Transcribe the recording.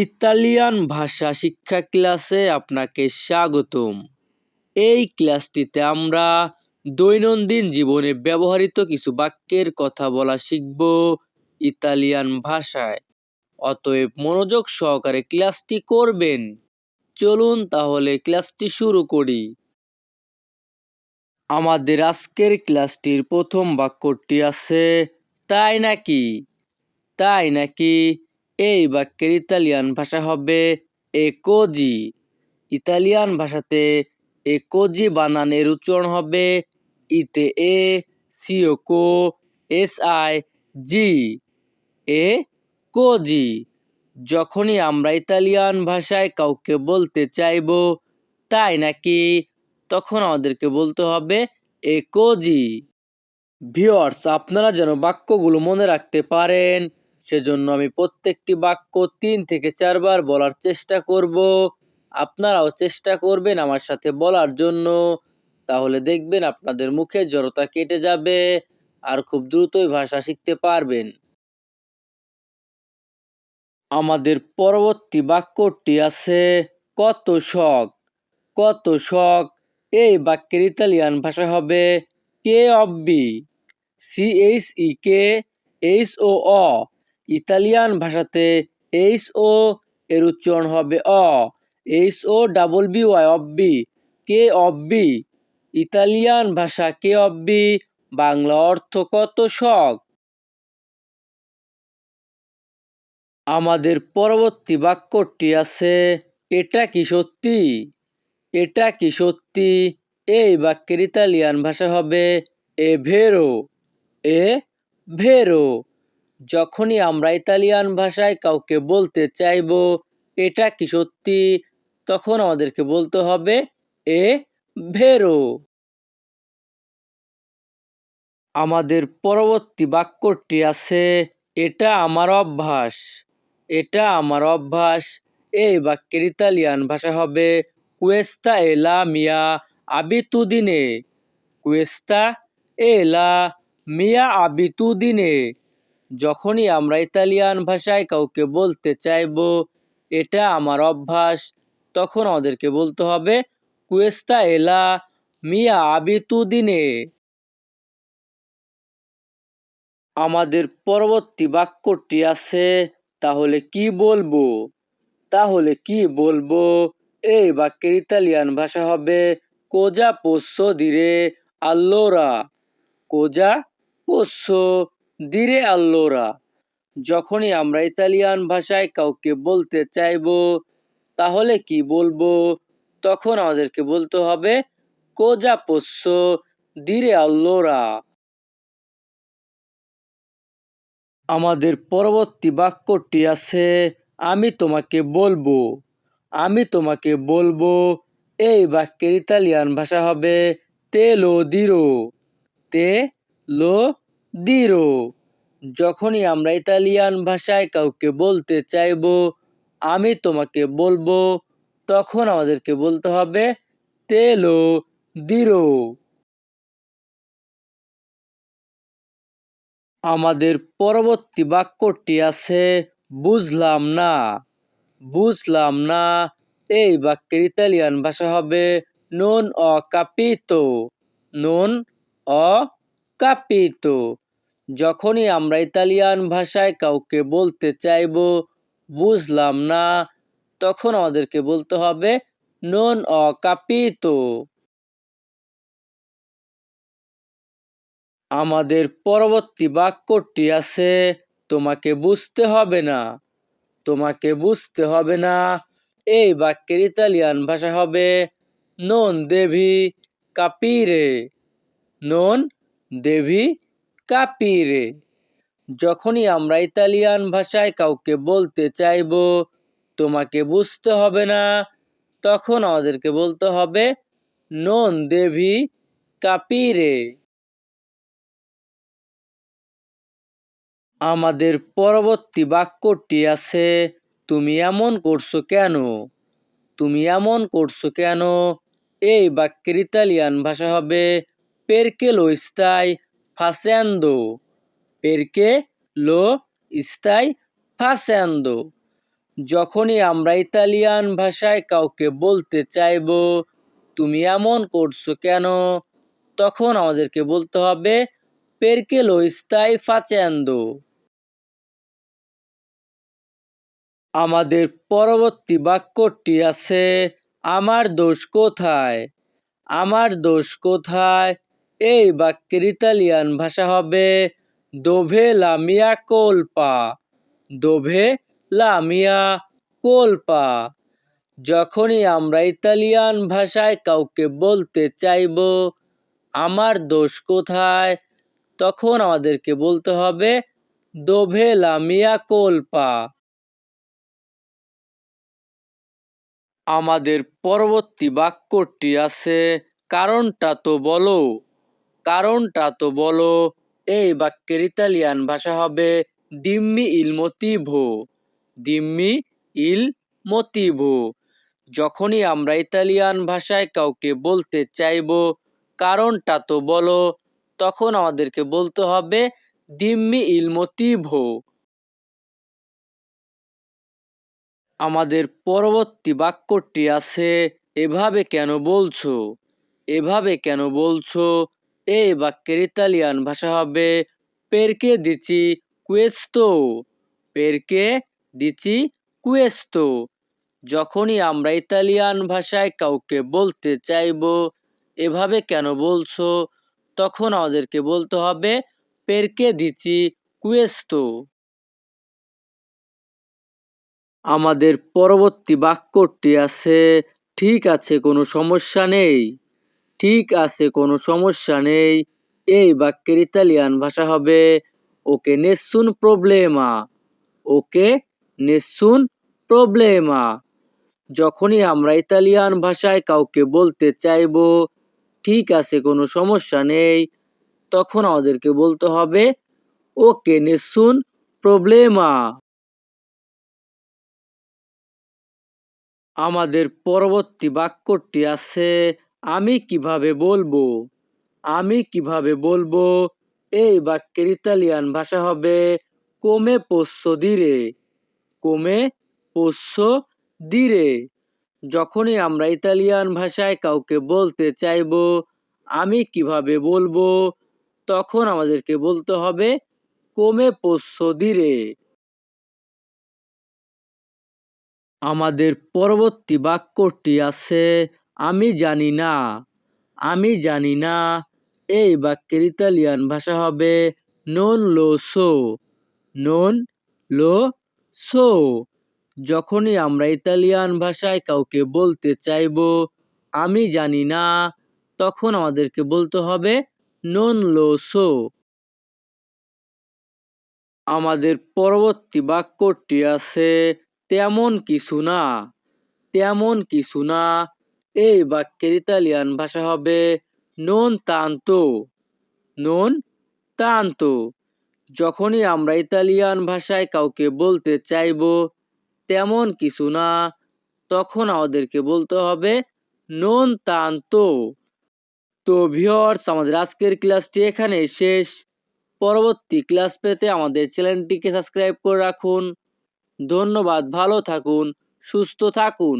Italian ভাষা শিক্ষা ক্লাসে আপনাকে স্বাগতম। এই ক্লাসটিতে আমরা দৈনন্দিন জীবনে ব্যবহৃত কিছু বাক্যের কথা বলা শিখব ইতালিয়ান ভাষায়। অতএব মনোযোগ সহকারে ক্লাসটি করবেন। চলুন তাহলে ক্লাসটি শুরু করি। আমাদের আজকের ক্লাসটির প্রথম বাক্যটি আছে, তাই নাকি? তাই নাকি? এই বাক্যের ইতালিয়ান ভাষা হবে একোজি ইতালিয়ান ভাষাতে একোজি বানানের উচ্চারণ হবে ইতে এ সিওকো এস আই জি এ কোজি যখনই আমরা ইতালিয়ান ভাষায় কাউকে বলতে চাইব তাই নাকি, তখন আমাদেরকে বলতে হবে এ কোজি ভিওয়ার্স আপনারা যেন বাক্যগুলো মনে রাখতে পারেন। সেজন্য আমি প্রত্যেকটি বাক্য তিন থেকে চারবার বলার চেষ্টা করব। আপনারাও চেষ্টা করবেন আমার সাথে বলার জন্য। তাহলে দেখবেন আপনাদের মুখে জড়তা কেটে যাবে আর খুব দ্রুতই ভাষা শিখতে পারবেন। আমাদের পরবর্তী বাক্যটি আছে, কত শখ কত শখ, এই বাক্যের ইতালিয়ান ভাষা হবে কে অব্বি, সি এইচ ই কে, এইচ ও অ ইতালিয়ান ভাষাতে এইচ ও এর উচ্চারণ হবে অ। H O double B Y অব্বি কে অব্বি ইতালিয়ান ভাষা কে অব্বি বাংলা অর্থ কত শখ? আমাদের পরবর্তী বাক্যটি আছে, এটা কি সত্যি? এটা কি সত্যি? এই বাক্যের ইতালিয়ান ভাষা হবে, এ ভেরো। এ ভেরো। যখনই আমরা ইতালিয়ান ভাষায় কাউকে বলতে চাইব, এটা কি সত্যি? তখন আমাদেরকে বলতে হবে, এ ভেরো। আমাদের পরবর্তী বাক্যটি আছে, এটা আমার অভ্যাস। এটা আমার অভ্যাস। এই বাক্যের ইতালিয়ান ভাষা হবে কুয়েস্তা এলা মিয়া আবিতুদিনে কুয়েস্তা এলা মিয়া আবিতুদিনে যখনই আমরা ইতালিয়ান ভাষায় কাউকে বলতে চাইব, এটা আমার অভ্যাস। তখন আমাদেরকে বলতে হবে, কুয়েস্তা এলা মিয়া আবিতুদিনে আমাদের পরবর্তী বাক্যটি আছে, তাহলে কি বলব? তাহলে কি বলব? এই বাক্যের ইতালিয়ান ভাষা হবে, কোজা পোস্য দিরে আল্লোরা? কোজা পোস্য দিরে আল্লোরা, যখনই আমরা ইতালিয়ান ভাষায় কাউকে বলতে চাইব, তাহলে কি বলব? তখন আমাদেরকে বলতে হবে, কোজা পোস্য দিরে আল্লোরা। আমাদের পরবর্তী বাক্যটি আছে, আমি তোমাকে বলব, আমি তোমাকে বলব, এই বাক্যের ইতালিয়ান ভাষা হবে, তে লো দিরো। তে লো দিরো। যখনই আমরা ইতালিয়ান ভাষায় কাউকে বলতে চাইব, আমি তোমাকে বলব, তখন আমাদেরকে বলতে হবে তে লো দিরো। আমাদের পরবর্তী বাক্যটি আছে, বুঝলাম না। বুঝলাম না, এই বাক্যের ইতালিয়ান ভাষা হবে নন অ কাপিতো নন অ কাপিতো যখনই আমরা ইতালিয়ান ভাষায় কাউকে বলতে চাইব, বুঝলাম না, তখন আমাদেরকে বলতে হবে নন অ আমাদের পরবর্তী বাক্যটি আছে, তোমাকে বুঝতে হবে না, তোমাকে বুঝতে হবে না। এই বাক্যের ইতালিয়ান ভাষা হবে নন দেভি কাপিরে নন দেভি কাপিরে। যখনই আমরা ইতালিয়ান ভাষায় কাউকে বলতে চাইব, তোমাকে বুঝতে হবে না, তখন আমাদেরকে বলতে হবে, নন দেভি কাপিরে। আমাদের পরবর্তী বাক্যটি আছে, তুমি এমন করছ কেন? তুমি এমন করছ কেন? এই বাক্যের ইতালিয়ান ভাষা হবে পেরকে লো ফাসেন্দো পেরকে লো স্তাই ফাসেন্দো যখনই আমরা ইতালিয়ান ভাষায় কাউকে বলতে চাইব, তুমি এমন করছ কেন? তখন আমাদেরকে বলতে হবে, পেরকে লো স্তাই ফাচেন্দো আমাদের পরবর্তী বাক্যটি আছে, আমার দোষ কোথায়? আমার দোষ কোথায়? এই বাক্যের ইতালিয়ান ভাষা হবে, দোভে লামিয়া কোলপা। দোভে লামিয়া কোলপা। যখনই আমরা ইতালিয়ান ভাষায় কাউকে বলতে চাইব, আমার দোষ কোথায়? তখন আমাদেরকে বলতে হবে, দোভে লামিয়া কোলপা। আমাদের পরবর্তী বাক্যটি আছে, কারণটা তো বলো। কারণটা তো বলো, এই বাক্যের ইতালিয়ান ভাষা হবে দিম্মি ইল মোতিভো দিম্মি ইল মোতিভো যখনই আমরা ইতালিয়ান ভাষায় কাউকে বলতে চাইব, কারণটা তো বলো, তখন আমাদেরকে বলতে হবে দিম্মি ইল মোতিভো আমাদের পরবর্তী বাক্যটি আছে, এভাবে কেন বলছো? এভাবে কেন বলছো? এই বাক্যের ইতালিয়ান ভাষা হবে পেরকে দিচ্ছি কুয়েস্তো পেরকে দিচ্ছি কুয়েস্তো যখনই আমরা ইতালিয়ান ভাষায় কাউকে বলতে চাইব, এভাবে কেন বলছো? তখন আমাদেরকে বলতে হবে পেরকে দিচ্ছি কুয়েস্তো আমাদের পরবর্তী বাক্যটি আছে, ঠিক আছে, কোনো সমস্যা নেই। ঠিক আছে, কোনো সমস্যা নেই। এই বাক্যের ইতালিয়ান ভাষা হবে, ওকে নেসুন প্রবলেমা, ওকে নেসুন প্রবলেমা। যখনই আমরা ইতালিয়ান ভাষায় কাউকে বলতে চাইব, ঠিক আছে, কোনো সমস্যা নেই। তখন আমাদেরকে বলতে হবে, ওকে নেসুন প্রবলেমা। আমাদের পরবর্তী বাক্যটি আছে আমি কীভাবে বলব? আমি কীভাবে বলব? এই বাক্যের ইতালিয়ান ভাষা হবে কোমে পোষ্য দিরে কোমে পোষ্য দিরে যখনই আমরা ইতালিয়ান ভাষায় কাউকে বলতে চাইব, আমি কীভাবে বলব? তখন আমাদেরকে বলতে হবে কোমে পোষ্য দিরে আমাদের পরবর্তী বাক্যটি আছে আমি জানি না, আমি জানি না। এই বাক্যের ইতালিয়ান ভাষা হবে নন লো সো নন লো সো যখনই আমরা ইতালিয়ান ভাষায় কাউকে বলতে চাইব, আমি জানি না তখন আমাদেরকে বলতে হবে নন লো সো আমাদের পরবর্তী বাক্যটি আছে তেমন কিছু না তেমন কিছু না এই বাক্যের ইতালিয়ান ভাষা হবে নন তান্তো নন তান্তো যখনই আমরা ইতালিয়ান ভাষায় কাউকে বলতে চাইব তেমন কিছু না, তখন আমাদেরকে বলতে হবে নন তান্তো তো ভিওর্স আমাদের আজকের ক্লাসটি এখানে শেষ। পরবর্তী ক্লাস পেতে আমাদের চ্যানেলটিকে সাবস্ক্রাইব করে রাখুন। ধন্যবাদ, ভালো থাকুন, সুস্থ থাকুন।